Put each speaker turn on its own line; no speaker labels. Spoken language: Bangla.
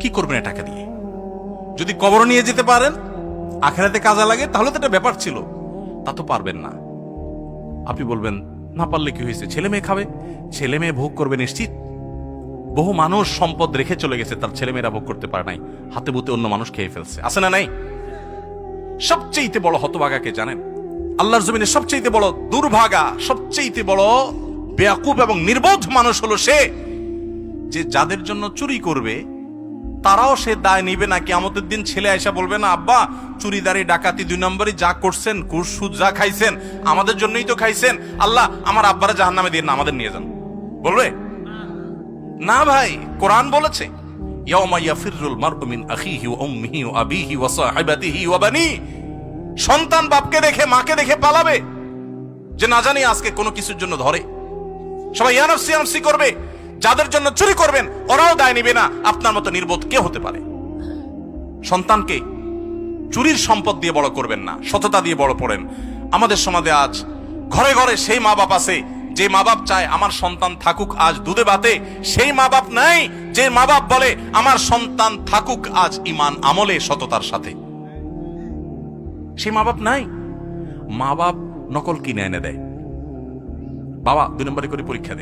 কি করবেন টাকা দিয়ে? যদি কবর নিয়ে যেতে পারেন, আখেরাতে কাজে লাগে, তাহলে তো একটা ব্যাপার ছিল। তা তো পারবেন না। আপনি বলবেন, না পারলে কি হয়েছে? ছেলে মেয়ে খাবে? ছেলে মেয়ে ভোগ করবে নিশ্চিত? বহু মানুষ সম্পদ রেখে চলে গেছে, তার ছেলে মেয়েরা ভোগ করতে পারে নাই। হাতে বুতে অন্য মানুষ খেয়ে ফেলছে। আছে না নাই? সবচেয়ে বড় হতভাগাকে জানেন? আল্লাহর জমিনে সবচেয়ে বড় দুর্ভাগা সবচেয়ে বড় বেয়াকুব এবং নির্বোধ মানুষ হলো সে যে যাদের জন্য চুরি করবে তারাও সে দায় নিবে না, কিয়ামতের দিন ছেলে আয়সা বলবে, না, আব্বা, চুরিদারি, ডাকাতি দুই নম্বরই যা করছেন, ঘুষ, সুদ যা খাইছেন, আমাদের জন্যই তো খাইছেন। আল্লাহ আমার আব্বারা জাহান নামে দিয়ে না, আমাদের নিয়ে যান। বলবে? না ভাই, কোরআন বলেছে সন্তান বাপকে দেখে, মাকে দেখে পালাবে, যে না জানি আজকে কোনো কিছুর জন্য ধরে। সবাই ইয়ানফসি ইয়ানফসি করবে। যাদের জন্য চুরি করবেন, ওরাও দায় নিবে না। আপনার মতো নির্বোধ কে হতে পারে। সন্তানকে চুরির সম্পদ দিয়ে বড় করবেন না, সততা দিয়ে বড় পড়েন আমাদের সমাজে আজ ঘরে ঘরে সেই মা বাপ আছে, যে মা বাপ চায়, আমার সন্তান থাকুক, আজ দুধে বাতে সেই মা বাপ নাই, যে মা বাপ বলে, আমার সন্তান থাকুক, আজ ইমান আমলে সততার সাথে। সেই মা বাপ নাই। মা বাপ নকল কিনে এনে দেয়। বাবা, দুই নম্বরে করে পরীক্ষা দেয়